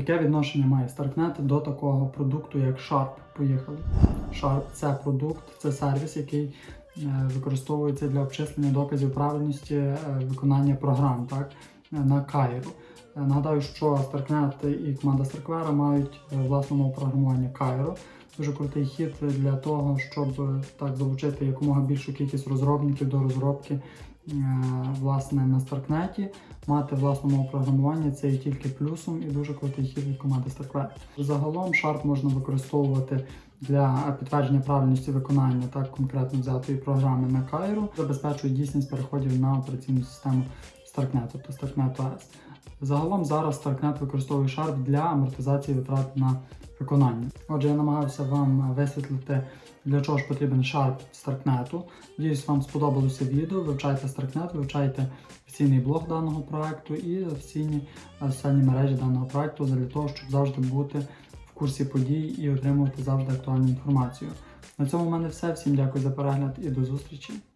Яке відношення має StarkNet до такого продукту, як Sharp? Поїхали. Sharp це продукт, це сервіс, який е, використовується для обчислення доказів правильності е, виконання програм так, на Cairo. Е, Нагадаю, що StarkNet і команда StarkWare мають власне мову програмування Cairo. Дуже крутий хід для того, щоб так залучити якомога більшу кількість розробників до розробки власне на Старкнеті, Мати власному програмування це є тільки плюсом і дуже крутий хід від команди StarCraft. Загалом Sharp можна використовувати для підтвердження правильності виконання так конкретно взятої програми на Cairo, забезпечує дійсність переходів на операційну систему StarkNet, тобто StarkNet OS. Загалом зараз StarkNet використовує Sharp для амортизації витрат на виконання. Отже, я намагався вам висвітлити, для чого ж потрібен Sharp StarkNet. Надіюсь, вам сподобалося відео. Вивчайте StarkNet, вивчайте офіційний блог даного проекту і офіційні соціальні мережі даного проекту для того, щоб завжди бути в курсі подій і отримувати завжди актуальну інформацію. На цьому в мене все. Всім дякую за перегляд і до зустрічі.